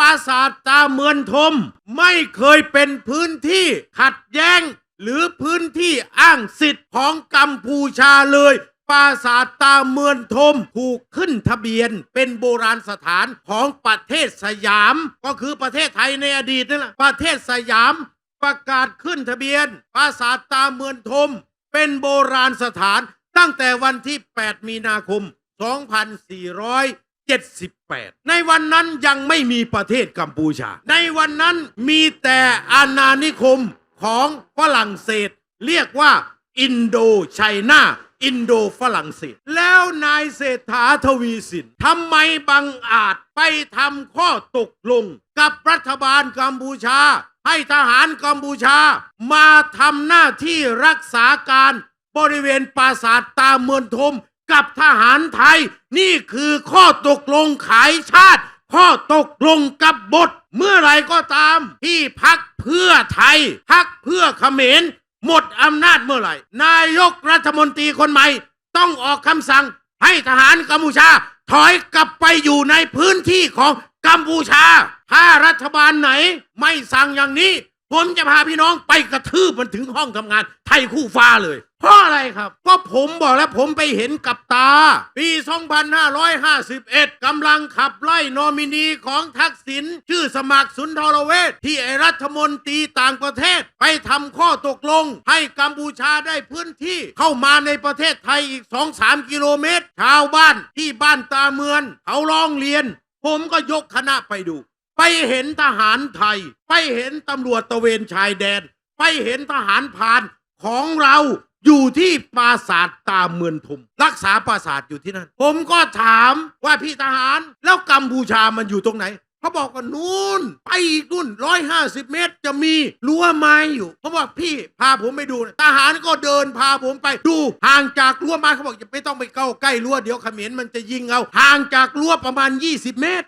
ปราสาทตาเมือนทม ไม่เคยเป็นพื้นที่ขัดแย้ง หรือพื้นที่อ้างสิทธิ์ของกัมพูชาเลยปราสาทตาเมือนทมถูกขึ้นทะเบียน เป็นโบราณสถานของประเทศสยาม ก็คือประเทศไทยในอดีตนั่นแหละประเทศสยามประกาศขึ้นทะเบียน ปราสาทตาเมือนทม เป็นโบราณสถานตั้งแต่วันที่ 8 มีนาคม 2400 78 ในวันนั้นยังไม่มีประเทศกัมพูชา ในวันนั้นมีแต่อาณานิคมของฝรั่งเศส เรียกว่าอินโดไชน่าอินโดฝรั่งเศส แล้วนายเศรษฐาทวีสินทำไมบังอาจไปทำข้อตกลง กับรัฐบาลกัมพูชา ให้ทหารกัมพูชา มาทำหน้าที่รักษาการบริเวณปราสาทตาเมือนทม กับทหารไทย นี่คือข้อตกลงขายชาติ ข้อตกลงกับบท เมื่อไรก็ตาม ที่พักเพื่อไทย พักเพื่อเขมร หมดอำนาจเมื่อไหร่ นายกรัฐมนตรีคนใหม่ ต้องออกคำสั่งให้ทหารกัมพูชา ถอยกลับไปอยู่ในพื้นที่ของกัมพูชา ถ้ารัฐบาลไหนไม่สั่งอย่างนี้ ผมจะพาพี่น้องไปกระทืบมันถึงห้องทำงาน ไทยคู่ฟ้าเลย เพราะอะไรครับ ก็ผมบอกแล้วผมไปเห็นกับตา ปี 2551กำลังขับไล่นอมินีของทักษิณชื่อสมัครสุนทรเวชที่ไอรัฐมนตรีต่างประเทศ ไปทำข้อตกลง ให้กัมพูชาได้พื้นที่เข้ามาในประเทศไทยอีก 2-3 กิโลเมตร ชาวบ้านที่บ้านตาเมือนเขาร้องเรียน ผมก็ยกคณะไปดู ไปเห็นทหารไทย ไปเห็นตำรวจตะเวนชายแดน ไปเห็นทหารพรานของเราอยู่ที่ปราสาทตาเมือนทุม รักษาปราสาทอยู่ที่นั่น ผมก็ถามว่าพี่ทหาร แล้วกัมพูชามันอยู่ตรงไหนเขาบอกว่านู่น ไปอีกนู่นร้อยห้าสิบเมตร จะมีรั้วไม้อยู่เขาบอกพี่พาผมไปดูทหารก็เดินพาผมไปดูห่างจากรั้วไม้เขาบอกอย่าไม่ต้องไปเข้าใกล้รั้วเดี๋ยวเขมรมันจะยิงเอาห่างจากรั้วประมาณ 20 เมตร